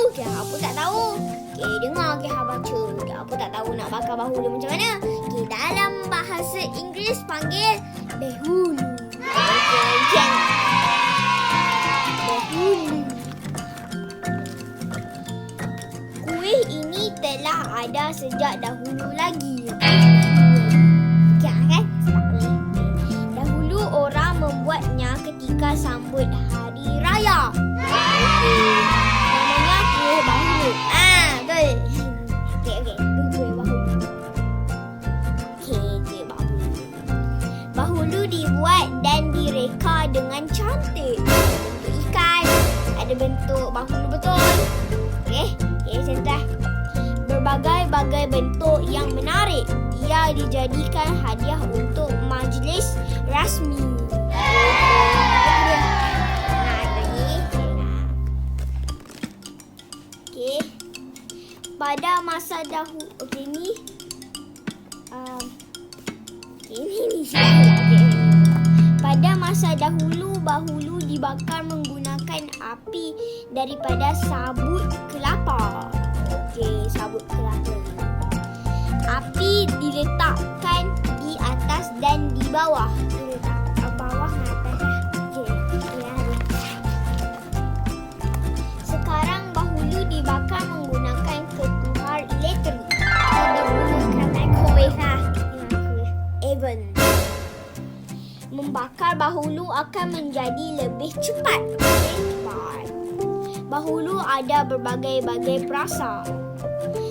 Okey, apa tak tahu. Okey, dengar okey, baca. Okey, apa tak tahu nak bakar bahu dia macam mana. Okey, dalam bahasa Inggeris panggil behulu. Okey, jeng. Behulu. Kuih ini telah ada sejak dahulu lagi. Kan? Dahulu orang Membuatnya ketika sambut hari dan direka dengan cantik. Bentuk ikan. Ada bentuk bahulu betul. Okey, okey, sentuh. Berbagai-bagai bentuk yang menarik. Ia dijadikan hadiah untuk majlis rasmi. Pada masa dahulu, okey dibakar menggunakan api daripada sabut kelapa. Okey, sabut kelapa. Api diletakkan di atas dan di bawah. Membakar bahulu akan menjadi lebih cepat. Cepat. Bahulu ada berbagai-bagai perasa.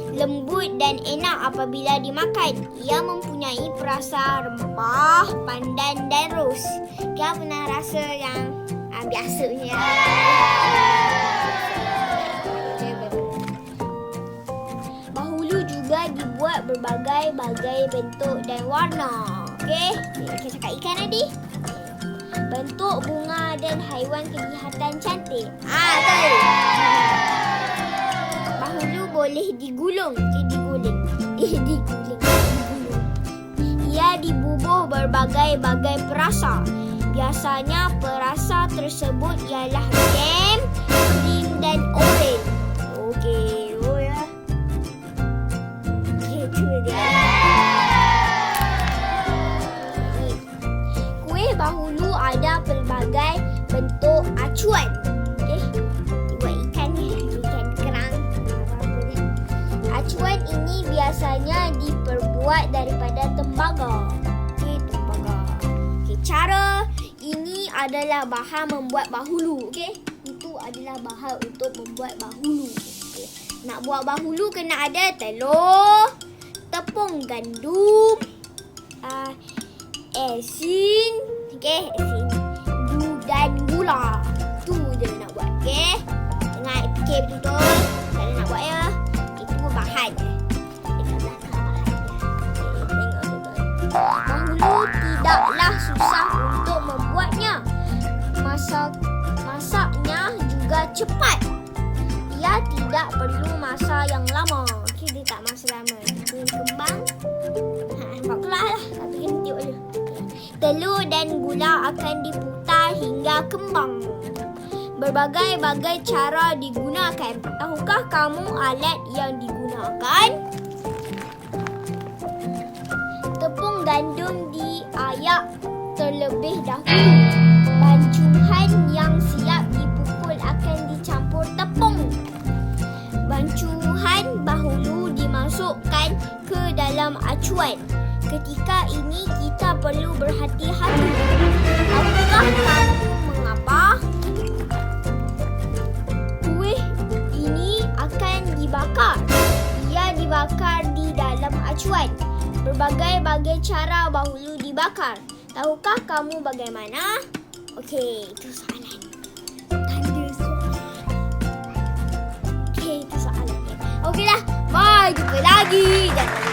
Lembut dan enak apabila dimakan. Ia mempunyai perasa rempah, pandan dan ros. Kau pernah rasa yang ah, biasanya? Bahulu juga dibuat berbagai-bagai bentuk dan warna. Okey, kita cakap ikan tadi. Bentuk bunga dan haiwan kelihatan cantik. Ah, betul. Bahulu boleh digulung. Okay, diguling. Eh, diguling. Digulung. Ia dibubuh berbagai-bagai perasa. Biasanya perasa tersebut ialah jam, ada pelbagai bentuk acuan. Okey. Buat ikan ni, ikan kerang. Acuan ini biasanya diperbuat daripada tembaga. Okey, tembaga. Okey, cara ini adalah bahan membuat bahulu. Okey. Itu adalah bahan untuk membuat bahulu. Okey. Nak buat bahulu kena ada telur, tepung gandum, uh, asin, okey, asin, gu dan gula. Tu je nak buat, okey. Ingat fikir betul-betul. Nak buat ya. Itu bahan je. Bahulu tidaklah susah untuk membuatnya. Masak masaknya juga cepat. Ia tidak perlu masa yang lama. Okey, dia tak masa lama. Dia kembang. Ha, nampak kelas lah. Tapi Telur dan gula akan diputar hingga kembang. Berbagai-bagai cara digunakan. Tahukah kamu alat yang digunakan? Tepung gandum diayak terlebih dahulu. Bancuhan yang siap dipukul akan dicampur tepung. Bancuhan bahulu dimasukkan ke dalam acuan. Ketika ini kita perlu berhati-hati. Tahukah kamu mengapa? Kuih ini akan dibakar. Ia dibakar di dalam acuan. Berbagai-bagai cara bahulu dibakar. Tahukah kamu bagaimana? Okey, itu soalan. Okeylah, bye. Jumpa lagi. Jangan